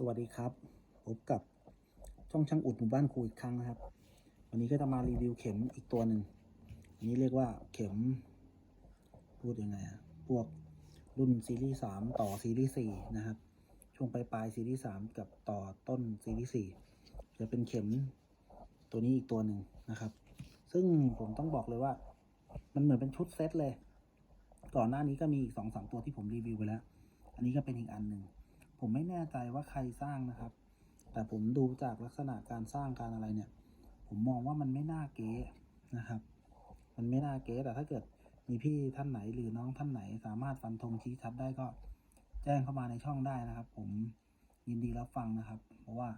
สวัสดีครับพบกับช่องช่างอุดหมู่บ้านครูอีกครั้งนะครับ วันนี้ก็จะมารีวิวเข็มอีกตัวหนึ่งอันนี้เรียกว่าเข็ม พูดยังไงอะพวกรุ่นซีรีส์สามต่อซีรีส์สี่นะครับ ช่วงปลายปลายซีรีส์สามกับต่อต้นซีรีส์สี่จะเป็นเข็มตัวนี้อีกตัวหนึ่งนะครับ ซึ่งผมต้องบอกเลยว่า มันเหมือนเป็นชุดเซตเลย ก่อนหน้านี้ก็มีอีกสองสามตัวที่ผมรีวิวไปแล้ว อันนี้ก็เป็นอีกอันหนึ่ง ผมไม่แน่ใจว่าใครสร้างนะครับ แต่ผมดูจากลักษณะการสร้างการอะไรเนี่ย ผมมองว่ามันไม่น่าเก๊นะครับ มันไม่น่าเก๊แต่ถ้าเกิดมีพี่ท่านไหนหรือน้องท่านไหน สามารถฟันธงชี้ชัดได้ก็แจ้งเข้ามาในช่องได้นะครับ ผมยินดีรับฟังนะครับ เพราะว่า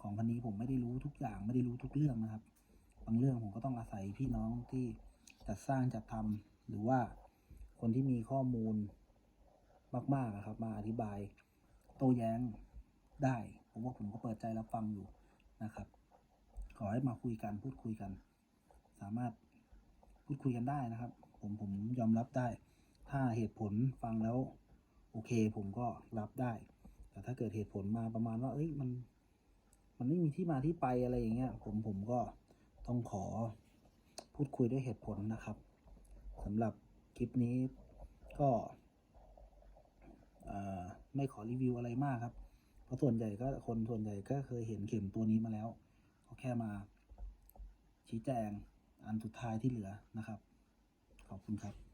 ของพันนี้ผมไม่ได้รู้ทุกอย่างไม่ได้รู้ทุกเรื่องนะครับ บางเรื่องผมก็ต้องอาศัยพี่น้องที่จัดสร้างจัดทำหรือว่าคนที่มีข้อมูลมากๆอะครับ มาอธิบาย ต้แย้งได้ ผมว่าผมก็เปิดใจรับฟังอยู่นะครับ ขอให้มาคุยกันพูดคุยกัน สามารถพูดคุยกันได้นะครับ ผมผมยอมรับได้ ถ้าเหตุผลฟังแล้ว โอเค ผมก็รับได้ แต่ถ้าเกิดเหตุผลมาประมาณว่า เอ้ยมัน มันไม่มีที่มาที่ไปอะไรอย่างเงี้ย ผมผมก็ต้องขอพูดคุยด้วยเหตุผลนะครับสำหรับคลิปนี้ก็ ไม่ขอรีวิวอะไรมากครับ เพราะส่วนใหญ่ก็คนส่วนใหญ่ก็เคยเห็นเข็มตัวนี้มาแล้วก็แค่มา ชี้แจงอันสุดท้ายที่เหลือนะครับ ขอบคุณครับ